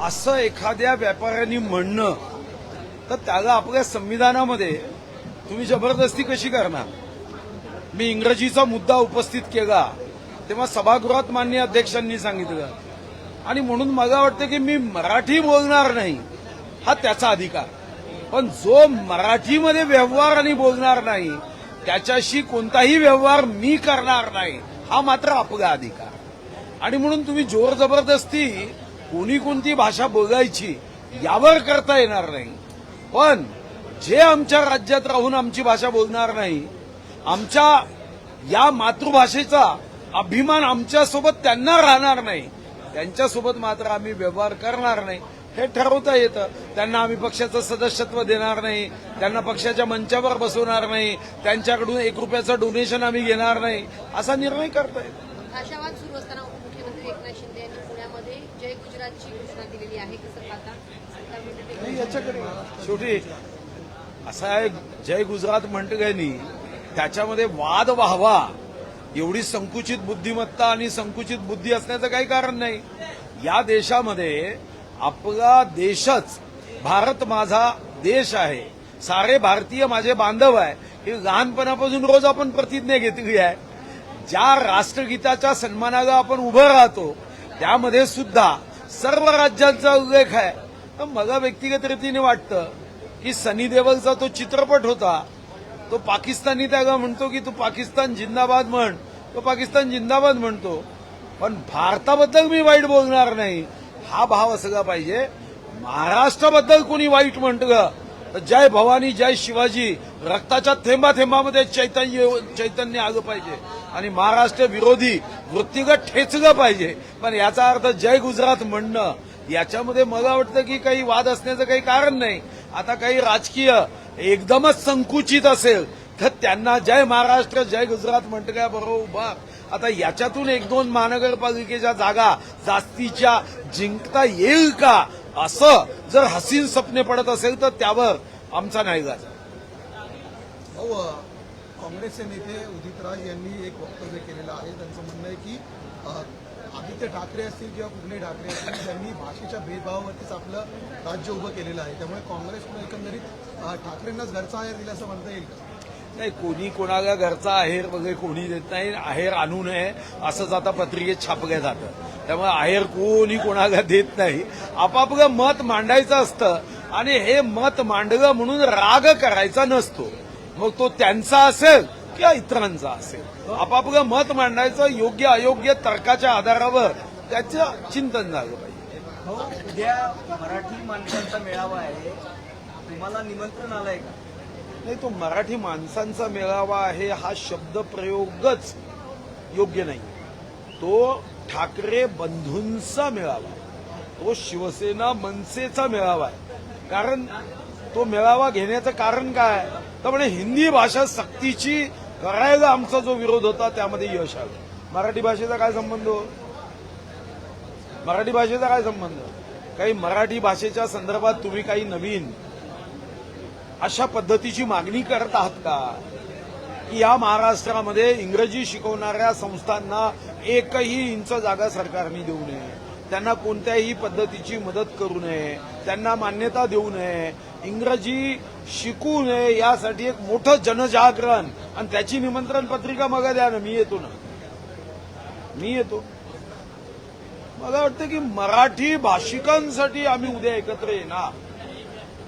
असं एखाद्या व्यापाऱ्यांनी म्हणणं तर त्याला आपल्या संविधानामध्ये तुम्ही जबरदस्ती कशी करणार? मी इंग्रजीचा मुद्दा उपस्थित केला तेव्हा सभागृहात मान्य अध्यक्षांनी सांगितलं. आणि म्हणून मला वाटतं की मी मराठी बोलणार नाही हा त्याचा अधिकार. पण जो मराठीमध्ये व्यवहार आणि बोलणार नाही त्याच्याशी कोणताही व्यवहार मी करणार नाही हा मात्र आपला अधिकार. आणि म्हणून तुम्ही जोर जबरदस्ती कोणी कोणती भाषा बोलायची यावर करता येणार नाही. पण जे आमच्या राज्यात राहून आमची भाषा बोलणार नाही आमच्या या मातृभाषेचा अभिमान आमच्यासोबत त्यांना राहणार नाही. त्यांच्यासोबत मात्र आम्ही व्यवहार करणार नाही. हे ठरवता येतं. त्यांना आम्ही पक्षाचं सदस्यत्व देणार नाही. त्यांना पक्षाच्या मंचावर बसवणार नाही. त्यांच्याकडून एक रुपयाचं डोनेशन आम्ही घेणार नाही. असा निर्णय करता येतो. याच्याकडे. शेवटी असं आहे जय गुजरात म्हणतं काय नाही त्याच्यामध्ये वाद व्हावा. एवढी संकुचित बुद्धिमत्ता आणि संकुचित बुद्धी असण्याचं काही कारण नाही. या देशामध्ये आपला देशच भारत माझा देश आहे. सारे भारतीय माझे बांधव आहे. ही लहानपणापासून रोज आपण प्रतिज्ञा घेतली आहे. ज्या राष्ट्रगीताच्या सन्मानाला आपण उभं राहतो त्यामध्ये सुद्धा सर्व राज्यांचा उल्लेख आहे. तर मला व्यक्तिगत रीतीने वाटतं की सनी देवलचा तो चित्रपट होता. तो पाकिस्तानी त्याला म्हणतो की तू पाकिस्तान जिंदाबाद म्हण तो पाकिस्तान जिंदाबाद म्हणतो. पण भारताबद्दल मी वाईट बोलणार नाही. हा भाव असला पाहिजे. महाराष्ट्राबद्दल कोणी वाईट म्हणतं तर जय भवानी जय शिवाजी रक्ताच्या थेंबा थेंबामध्ये चैतन्य चैतन्य आलं पाहिजे. आणि महाराष्ट्र विरोधी वृत्तीगत ठेचलं पाहिजे. पण याचा अर्थ जय गुजरात म्हणणं याच्यामध्ये मला वाटतं की काही वाद असण्याचं काही कारण नाही. आता काही राजकीय एकदमच संकुचित असेल तर त्यांना जय महाराष्ट्र जय गुजरात म्हणतं का बरोबर आता याच्यातून एक दोन महानगरपालिकेच्या जागा जास्तीच्या जिंकता येईल का? असं जर हसीन स्वप्ने पडत असेल तर त्यावर आमचा नाही गाजा हो, काँग्रेसचे नेते उदित राज यांनी एक वक्तव्य केलेलं आहे. त्यांचं म्हणणं आहे की आदित्य ठाकरे असतील किंवा कुठले ठाकरे असतील त्यांनी भाषेच्या भेदभावावरतीच आपलं राज्य उभं केलेलं आहे. त्यामुळे काँग्रेसनं एकंदरीत ठाकरेंनाच घरचा आहेर दिला असं म्हणता येईल का? नाही कोणी कोणाला घरचा आहेर वगैरे कोणी देत नाही. आहेर आणू नये असंच आता पत्रिकेत छापलं जातं. त्यामुळे आहेर कोणी कोणाला देत नाही. आपापलं मत मांडायचं असतं आणि हे मत मांडलं म्हणून राग करायचा नसतो. मग तो त्यांचा असेल किंवा इतरांचा असेल. आपापलं मत मांडायचं योग्य अयोग्य तर्काच्या आधारावर त्याचं चिंतन झालं पाहिजे. हो उद्या मराठी माणसांचा मेळावा आहे. तुम्हाला निमंत्रण आलंय का? नाही तो मराठी माणसांचा मेळावा आहे हा शब्द प्रयोगच योग्य नाही. तो ठाकरे बंधूंचा मेळावा आहे. तो शिवसेना मनसेचा मेळावा आहे. कारण तो मेळावा घेण्याचं कारण काय? तर म्हणे हिंदी भाषा सक्तीची करायला आमचा जो विरोध होता त्यामध्ये यश आलं. मराठी भाषेचा काय संबंध हो? मराठी भाषेचा काय संबंध? काही मराठी भाषेच्या संदर्भात तुम्ही काही नवीन अशा पद्धतीची मागणी करत आहात का? की या महाराष्ट्रामध्ये इंग्रजी शिकवणाऱ्या संस्थांना एकही इंच जागा सरकारने देऊ नये. त्यांना कोणत्याही पद्धतीची मदत करू नये. त्यांना मान्यता देऊ नये. इंग्रजी शिकू नये यासाठी एक मोठं जनजागरण आणि त्याची निमंत्रण पत्रिका मग द्या ना मी येतो ना. मी येतो. मला वाटतं की मराठी भाषिकांसाठी आम्ही उद्या एकत्र येणार.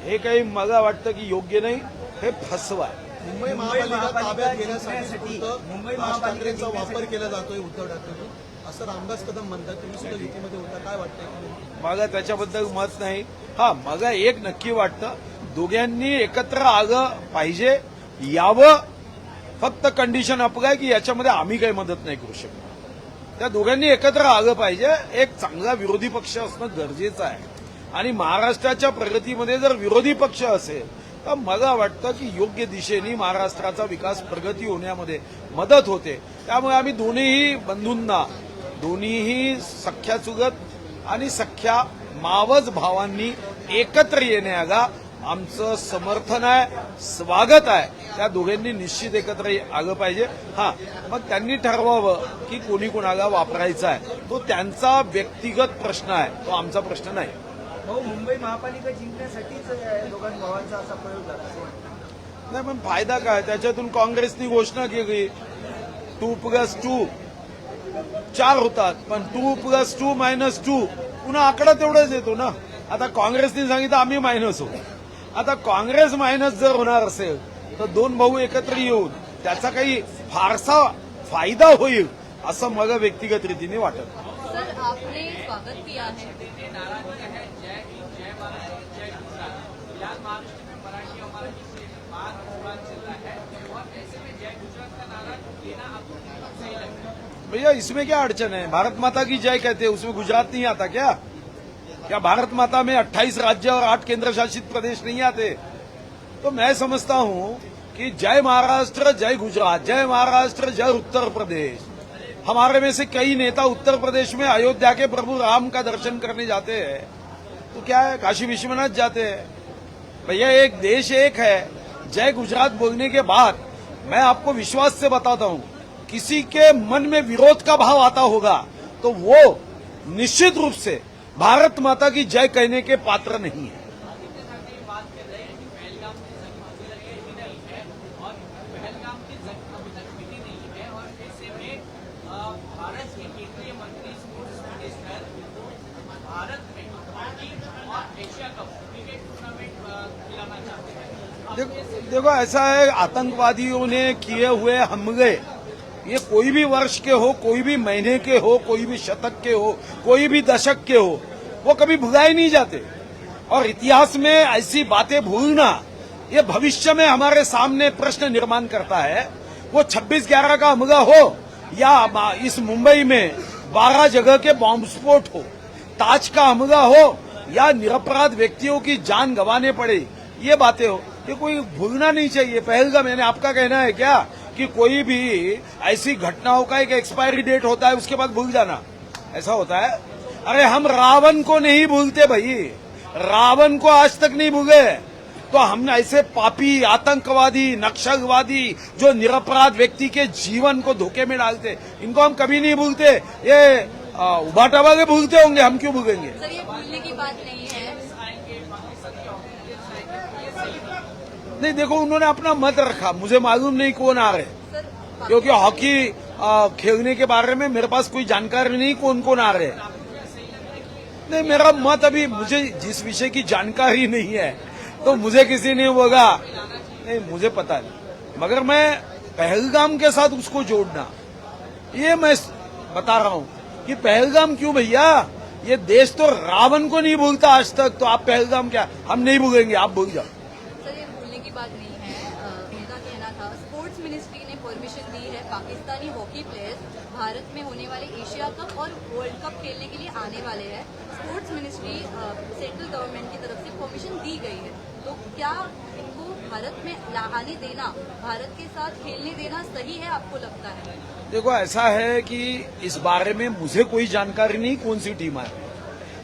हे काही मला वाटतं की योग्य नाही हे फसवा. आहे मुंबई महापालिका ताब्यात घेण्यासाठी मुंबई राज महापालिका ठाकरेंचा वापर केला जातोय उद्धव ठाकरे असं रामदास कदम म्हणतात तुम्ही सुद्धा युतीमध्ये होता. काय वाटतंय मला त्याच्याबद्दल मत नाही. हा मला एक नक्की वाटतं दोघांनी एकत्र आलं पाहिजे. यावं फक्त कंडिशन अपघाय की याच्यामध्ये आम्ही काही मदत नाही करू शकत त्या दोघांनी एकत्र आलं पाहिजे. एक चांगला विरोधी पक्ष असणं गरजेचं आहे. आणि महाराष्ट्राच्या प्रगतीमध्ये जर विरोधी पक्ष असेल तर मला वाटतं की योग्य दिशेने महाराष्ट्राचा विकास प्रगती होण्यामध्ये मदत होते. त्यामुळे आम्ही दोन्हीही बंधूंना दोन्हीही सख्या चुगत आणि सख्या मावज भावांनी एकत्र येण्याला आमचं समर्थन आहे स्वागत आहे. त्या दोघांनी निश्चित एकत्र आलं पाहिजे. हा मग त्यांनी ठरवावं की कोणी कोणाला वापरायचा आहे. तो त्यांचा व्यक्तिगत प्रश्न आहे. तो आमचा प्रश्न नाही. भाऊ मुंबई महापालिका जिंकण्यासाठीच भावांचा असा प्रयोग झाला. नाही पण फायदा काय? त्याच्यातून काँग्रेसनी घोषणा केली. Two plus two. चार होतात पण two plus two minus two. पुन्हा आकडा तेवढाच येतो ना? आता काँग्रेसने सांगितलं आम्ही मायनस होऊ. आता काँग्रेस मायनस जर होणार असेल तर दोन भाऊ एकत्र येऊन त्याचा काही फारसा फायदा होईल असं मला व्यक्तिगत रीतीने वाटत. नाही. सर आपने स्वागत किया है भैया इसमें क्या अड़चन है? भारत माता की जय कहते हैं उसमें गुजरात नहीं आता क्या? क्या भारत माता में 28 राज्य और 8 केंद्र शासित प्रदेश नहीं आते? तो मैं समझता हूँ कि जय महाराष्ट्र, जय गुजरात, जय महाराष्ट्र, जय उत्तर प्रदेश। हमारे में से कई नेता उत्तर प्रदेश में अयोध्या के प्रभु राम का दर्शन करने जाते हैं। तो क्या है? काशी विश्वनाथ जाते हैं। भैया, एक देश एक है। जय गुजरात बोलने के बाद मैं आपको विश्वास से बताता हूँ, किसी के मन में विरोध का भाव आता होगा तो वो निश्चित रूप से भारत माता की जय कहने के पात्र नहीं है। देखो ऐसा है, आतंकवादियों ने किए हुए हमले। ये कोई भी वर्ष के हो, कोई भी महीने के हो, कोई भी शतक के हो, कोई भी दशक के हो, वो कभी भुलाए नहीं जाते। और इतिहास में ऐसी बातें भूलना, ये भविष्य में हमारे सामने प्रश्न निर्माण करता है। वो 26 ग्यारह का हमला हो, या इस मुंबई में 12 जगह के बॉम्ब स्फोट हो, ताज का हमला हो, या निरपराध व्यक्तियों की जान गंवाने पड़े, ये बातें हो। ये कोई भूलना नहीं चाहिए। पहलगा मैंने आपका कहना है क्या? कि कोई भी ऐसी घटनाओं का एक एक्सपायरी डेट होता है, उसके बाद भूल जाना। ऐसा होता है? अरे, हम रावण को नहीं भूलते भाई। रावण को आज तक नहीं भूले। तो हम ऐसे पापी, आतंकवादी नक्सलवादी जो निरपराध व्यक्ति के जीवन को धोखे में डालते, इनको हम कभी नहीं भूलते। ये उबाटा वाले भूलते होंगे, हम क्यों भूलेंगे? सर, ये भूलने की बात नहीं है। नहीं, देखो, उन्होंने अपना मत रखा। मुझे मालूम नहीं कौन आ रहे। क्योंकि हॉकी खेलने के बारे में मेरे पास कोई जानकारी नहीं कौन कौन आ रहे। नहीं, मेरा मत अभी, मुझे जिस विषय की जानकारी नहीं है तो मुझे किसी ने बोला। नहीं, मुझे पता नहीं। मगर मैं पहलगाम के साथ उसको जोड़ना। ये मैं बता रहा हूँ कि पहलगाम क्यों भैया? ये देश तो रावण को नहीं भूलता आज तक तो आप पहलगाम क्या? हम नहीं भूलेंगे, आप भूल जाओ सर ये भूलने की बात नहीं है अ, उनका कहना था स्पोर्ट्स मिनिस्ट्री ने परमिशन दी है पाकिस्तानी हॉकी प्लेयर्स भारत में होने वाले एशिया कप और वर्ल्ड कप खेलने के लिए आने वाले हैं। स्पोर्ट्स मिनिस्ट्री सेंट्रल गवर्नमेंट की तरफ़ से परमिशन दी गई है। तो क्या इनको भारत में ला- आने देना, भारत के साथ खेलने देना सही है, आपको लगता है? देखो, ऐसा है कि इस बारे में मुझे कोई जानकारी नहीं कौन सी टीम है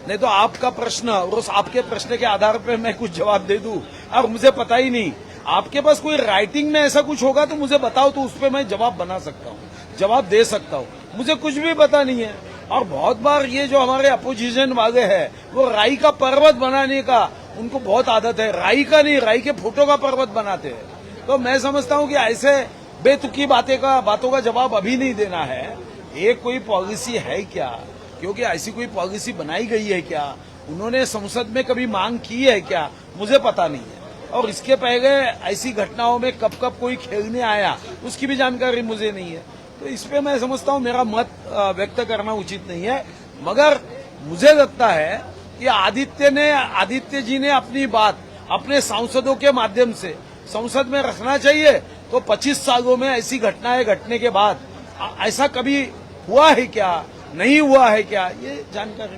नहीं तो आपका प्रश्न और उस आपके प्रश्न के आधार पर मैं कुछ जवाब दे दूँ। और मुझे पता ही नहीं आपके पास कोई राइटिंग में ऐसा कुछ होगा तो मुझे बताओ तो उस पर मैं जवाब बना सकता हूँ, जवाब दे सकता हूँ। मुझे कुछ भी पता नहीं है। और बहुत बार ये जो हमारे अपोजिशन वाले हैं, वो राई का पर्वत बनाने का, उनको बहुत आदत है। राई का नहीं, राई के फ़ोटो का पर्वत बनाते हैं। तो मैं समझता हूँ कि ऐसे बेतुकी बातें का, बातों का जवाब अभी नहीं देना है। एक कोई पॉलिसी है क्या? क्योंकि ऐसी कोई पॉलिसी बनाई गई है क्या? उन्होंने संसद में कभी मांग की है क्या? मुझे पता नहीं है। और इसके पहले ऐसी घटनाओं में कब कब कोई खेलने आया, उसकी भी जानकारी मुझे नहीं है। तो इस पे मैं समझता हूँ, मेरा मत व्यक्त करना उचित नहीं है। मगर मुझे लगता है कि आदित्य ने, आदित्य जी ने अपनी बात अपने सांसदों के माध्यम से, संसद में रखना चाहिए। तो 25 सालों में ऐसी घटनाएँ घटने के बाद ऐसा कभी हुआ है क्या? नहीं हुआ है क्या? ये जानकारी